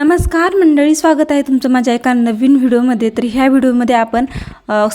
नमस्कार मंडळी स्वागत आहे तुमचं माझ्या एका नवीन व्हिडिओमध्ये. तर ह्या व्हिडिओमध्ये आपण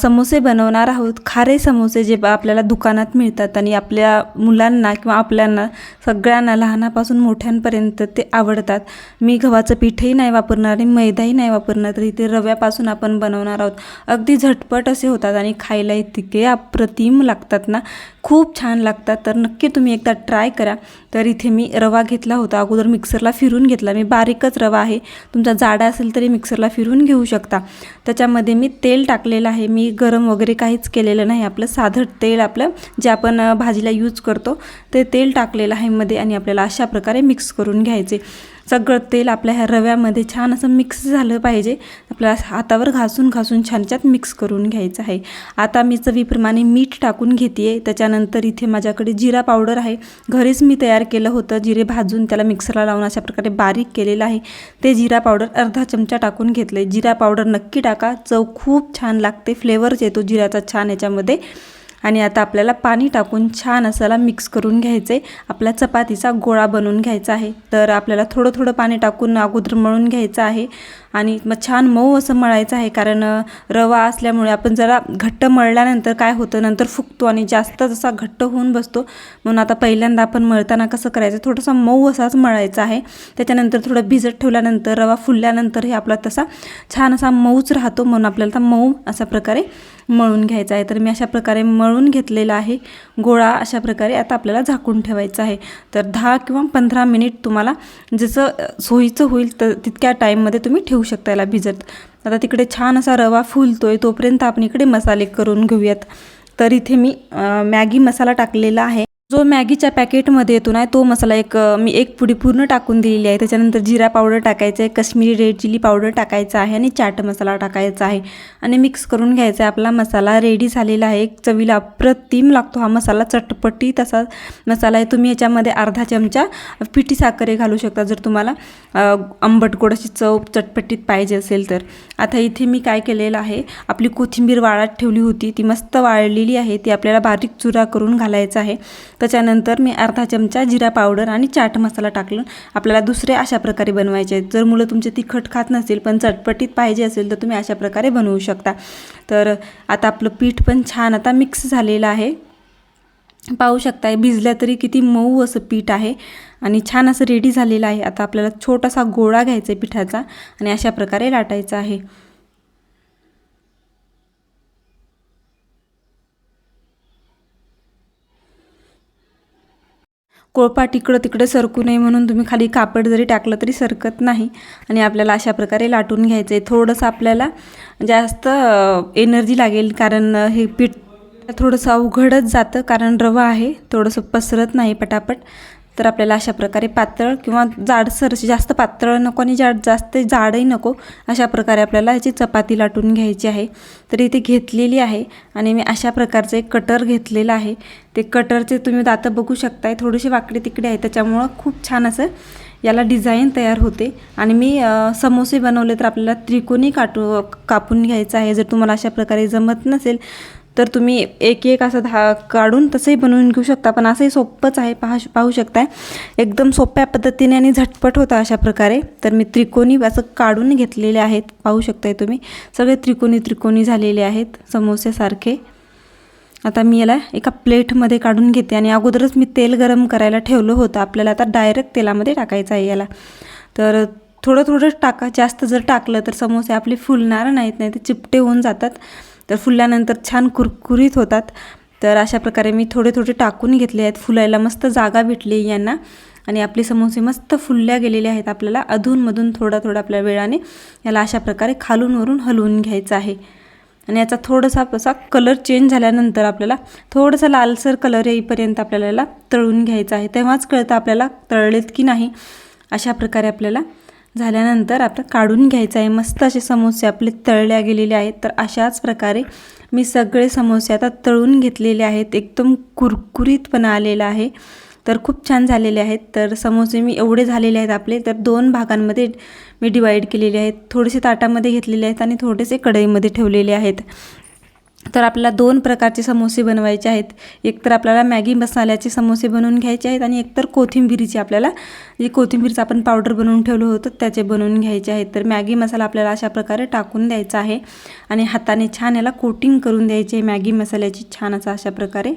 समोसे बनवणार आहोत. खारे समोसे जे बा- आपल्याला दुकानात मिळतात आणि आपल्या मुलांना किंवा आपल्यांना सगळ्यांना लहानापासून मोठ्यांपर्यंत ते आवडतात. मी गव्हाचं पीठही नाही वापरणार आणि मैदाही नाही वापरणार तर इथे रव्यापासून आपण बनवणार आहोत. अगदी झटपट असे होतात आणि खायला इतके अप्रतिम लागतात ना. खूप छान लागतात. तर नक्की तुम्ही एकदा ट्राय करा. तर इथे मी रवा घेतला होता. अगोदर मिक्सरला फिरून घेतला. मी बारीकच रवा आहे. तुमचा जाडा असेल तरी मिक्सरला फिरून घेऊ शकता. त्याच्यामध्ये मी तेल टाकलेलं आहे. मी गरम वगैरे काहीच केलेलं नाही. आपलं साधं तेल आपलं जे आपण भाजीला यूज करतो ते तेल टाकलेलं आहे मध्ये आणि आपल्याला अशा प्रकारे मिक्स करून घ्यायचे. सगळं तेल आपल्या ह्या रव्यामध्ये छान असं मिक्स झालं पाहिजे. आपल्याला हातावर घासून घासून छानच्यात मिक्स करून घ्यायचं आहे. आता मी चवीप्रमाणे मीठ टाकून घेते आहे त्यानंतर इथे माझ्याकडे जिरा पावडर आहे. घरीच मी तयार केलं होतं. जिरे भाजून त्याला मिक्सरला लावून अशा प्रकारे बारीक केलेलं आहे. ते जिरा पावडर अर्धा चमचा टाकून घेतलं आहे जिरा पावडर नक्की टाका. चव खूप छान लागते. फ्लेवर्स येतो जिऱ्याचा छान याच्यामध्ये. आणि आता आपल्याला पाणी टाकून छान असाला मिक्स करून घ्यायचं आहे आपला चपातीचा गोळा बनवून घ्यायचा आहे. तर आपल्याला थोडं थोडं पाणी टाकून अगोदर मळून घ्यायचं आहे. आणि मग छान मऊ असं मळायचं आहे कारण रवा असल्यामुळे आपण जरा घट्ट मळल्यानंतर काय होतं नंतर फुगतो आणि जास्त जसा घट्ट होऊन बसतो म्हणून आता पहिल्यांदा आपण मळताना कसं करायचं थोडंसं मऊ असाच मळायचा आहे. त्याच्यानंतर थोडं भिजत ठेवल्यानंतर रवा फुलल्यानंतर हे आपला तसा छान असा मऊच राहतो म्हणून आपल्याला तर मऊ अशा प्रकारे मळून घ्यायचा आहे. तर मी अशा प्रकारे मळून घेतलेला आहे गोळा अशा प्रकारे आता आपल्याला झाकून ठेवायचा आहे. तर दहा किंवा पंधरा मिनिट तुम्हाला जसं सोयीचं होईल तर तितक्या टाईममध्ये तुम्ही ठेवू शकता याला भिजत. आता तिकडे छान असा रवा फुलतोय तोपर्यंत आपण इकडे मसाले करून घेऊयात. तर इथे मी अ, मॅगी मसाला टाकलेला आहे. जो मॅगीच्या पॅकेटमध्ये येतो ना तो मसाला एक मी एक पुडी पूर्ण टाकून दिलेली आहे. त्याच्यानंतर जिरा पावडर टाकायचं आहे कश्मीरी रेड चिली पावडर टाकायचा आहे आणि चाट मसाला टाकायचा आहे. आणि मिक्स करून घ्यायचा आहे. आपला मसाला रेडी झालेला आहे. एक चवीला अप्रतिम लागतो हा मसाला. चटपटी तसा मसाला आहे. तुम्ही याच्यामध्ये अर्धा चमचा पिठी साखरे घालू शकता जर तुम्हाला आंबट गोड अशी चव चटपटीत पाहिजे असेल तर. आता इथे मी काय केलेलं आहे आपली कोथिंबीर वाळत ठेवली होती. ती मस्त वाळलेली आहे. ती आपल्याला बारीक चुरा करून घालायचा आहे. त्याच्यानंतर मी अर्धा चमचा जिरा पावडर आणि चाट मसाला टाकलं. आपल्याला दुसरे अशा प्रकारे बनवायचे आहेत. जर मुलं तुमचे तिखट खात नसेल पण चटपटीत पाहिजे असेल तर तुम्ही अशा प्रकारे बनवू शकता. तर आता आपलं पीठ पण छान आता मिक्स झालेलं आहे. पाहू शकताय भिजल्या तरी किती मऊ असं पीठ आहे आणि छान असं रेडी झालेलं आहे. आता आपल्याला छोटासा गोळा घ्यायचा आहे पिठाचा आणि अशा प्रकारे लाटायचा आहे. कोळपाट इकडं तिकडं सरकू नये म्हणून तुम्ही खाली कापड जरी टाकलं तरी सरकत नाही. आणि आपल्याला अशा प्रकारे लाटून घ्यायचं आहे थोडंसं आपल्याला जास्त एनर्जी लागेल कारण हे पीठ थोडंसं अवघडच जातं कारण रवा आहे. थोडंसं पसरत नाही पटापट. तर आपल्याला अशा प्रकारे पातळ किंवा जाडसर जास्त पातळ नको आणि जाड जास्त जाडही नको अशा प्रकारे आपल्याला याची चपाती लाटून घ्यायची आहे. तर इथे घेतलेली आहे आणि मी अशा प्रकारचं एक कटर घेतलेलं आहे. ते कटरचे तुम्ही दातं बघू शकताय. थोडेसे वाकडे तिकडे आहे. त्याच्यामुळं खूप छान असं याला डिझाईन तयार होते. आणि मी समोसे बनवले तर आपल्याला त्रिकोणी काटू कापून घ्यायचं आहे. जर तुम्हाला अशा प्रकारे जमत नसेल तर तुम्ही एक एक असं धा काढून तसंही बनवून घेऊ शकता पण असंही सोपंच आहे पाहा पाहू शकताय. एकदम सोप्या पद्धतीने आणि झटपट होता अशा प्रकारे. तर मी त्रिकोणी असं काढून घेतलेले आहेत पाहू शकताय तुम्ही. सगळे त्रिकोणी त्रिकोणी झालेले आहेत समोसेसारखे. आता मी याला एका प्लेटमध्ये काढून घेते आणि अगोदरच मी तेल गरम करायला ठेवलं होतं. आपल्याला आता डायरेक्ट तेलामध्ये टाकायचं आहे याला. तर थोडं थोडं टाका जास्त जर टाकलं तर समोसे आपले फुलणार नाहीत नाही ते चिपटे होऊन जातात. तर फुलल्यानंतर छान कुरकुरीत होतात. तर अशा प्रकारे मी थोडे थोडे टाकून घेतले आहेत. फुलायला मस्त जागा भेटली यांना. आणि आपले समोसे मस्त फुलल्या गेलेले आहेत. आपल्याला अधूनमधून थोडा थोडा आपल्या वेळाने याला अशा प्रकारे खालूनवरून हलवून घ्यायचं आहे. आणि याचा थोडासा असा कलर चेंज झाल्यानंतर आपल्याला थोडासा लालसर कलर येईपर्यंत आपल्याला याला तळून घ्यायचा आहे. तेव्हाच कळतं आपल्याला तळलेत की नाही. अशा प्रकारे आपल्याला झाल्यानंतर आपण काढून घ्यायचं आहे. मस्त असे समोसे आपले तळल्या गेलेले आहेत. तर अशाच प्रकारे मी सगळे समोसे आता तळून घेतलेले आहेत. एकदम कुरकुरीतपणा आलेला आहे. तर खूप छान झालेले आहेत. तर समोसे मी एवढे झालेले आहेत आपले. तर दोन भागांमध्ये मी डिवाईड केलेले आहेत. थोडेसे ताटामध्ये घेतलेले आहेत आणि थोडेसे कढईमध्ये ठेवलेले आहेत. तर आपल्याला दोन प्रकारचे समोसे बनवायचे आहेत. एक तर आपल्याला मॅगी मसाल्याचे समोसे बनवून घ्यायचे आहेत आणि एक तर कोथिंबिरीचे आपल्याला जे कोथिंबीरचं आपण पावडर बनवून ठेवलं होतं त्याचे बनवून घ्यायचे आहेत. तर मॅगी मसाला आपल्याला अशा प्रकारे टाकून द्यायचा आहे आणि हाताने छान याला कोटिंग करून द्यायचे आहे. मॅगी मसाल्याची छान असं अशा प्रकारे.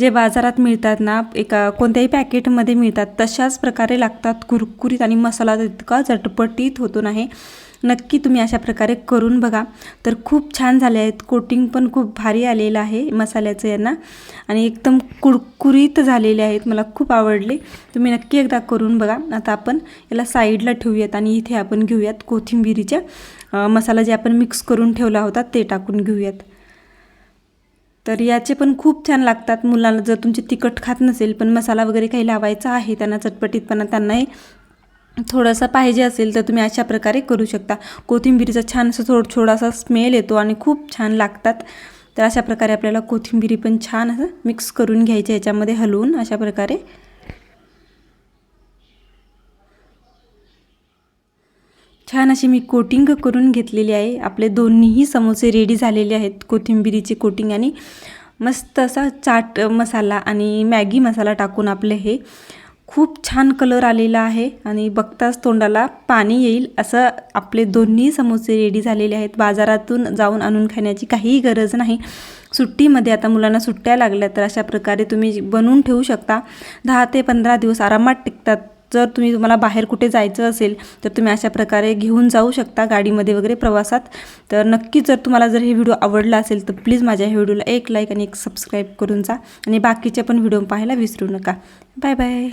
जे बाजारात मिळतात ना एका कोणत्याही पॅकेटमध्ये मिळतात तशाच प्रकारे लागतात. कुरकुरीत आणि मसाला इतका झटपटीत होतो नाही नक्की तुम्ही अशा प्रकारे करून बघा. तर खूप छान झाले आहेत. कोटिंग पण खूप भारी आलेलं आहे मसाल्याचं यांना. आणि एकदम कुरकुरीत झालेले आहेत. मला खूप आवडले. तुम्ही नक्की एकदा करून बघा. आता आपण याला साईडला ठेवूयात आणि इथे आपण घेऊयात कोथिंबिरीच्या मसाला जे आपण मिक्स करून ठेवला होता ते टाकून घेऊयात. तर याचे पण खूप छान लागतात. मुलांना जर तुमचे तिखट खात नसेल पण मसाला वगैरे काही लावायचा आहे त्यांना चटपटीतपणा त्यांनाही थोडासा पाहिजे असेल तर तुम्ही अशा प्रकारे करू शकता. कोथिंबीरीचा छान असं थोड थोडासा स्मेल येतो आणि खूप छान लागतात. तर अशा प्रकारे आपल्याला कोथिंबीरी पण छान असं मिक्स करून घ्यायची याच्यामध्ये हलवून अशा प्रकारे. छान अशी मी कोटिंग करून घेतलेली आहे. आपले दोन्हीही समोसे रेडी झालेले आहेत. कोथिंबिरीचे कोटिंग आणि मस्त असा चाट मसाला आणि मॅगी मसाला टाकून आपले हे खूप छान कलर आलेला आहे आणि बघताच तोंडाला पाणी येईल असं आपले दोन्ही समोसे रेडी झालेले आहेत. बाजारातून जाऊन आणून खाण्याची काहीही गरज नाही. सुट्टीमध्ये आता मुलांना सुट्ट्या लागल्या तर अशा प्रकारे तुम्ही बनवून ठेवू शकता. दहा ते पंधरा दिवस आरामात टिकतात. जर तुम्ही तुम्हाला बाहेर कुठे जायचं असेल तर तुम्ही अशा प्रकारे घेऊन जाऊ शकता गाडीमध्ये वगैरे प्रवासात. तर नक्की जर तुम्हाला जर हे व्हिडिओ आवडला असेल तर प्लीज माझ्या ह्या व्हिडिओला एक लाईक आणि एक सबस्क्राईब करून जा. आणि बाकीचे पण व्हिडिओ पाहायला विसरू नका. Bye bye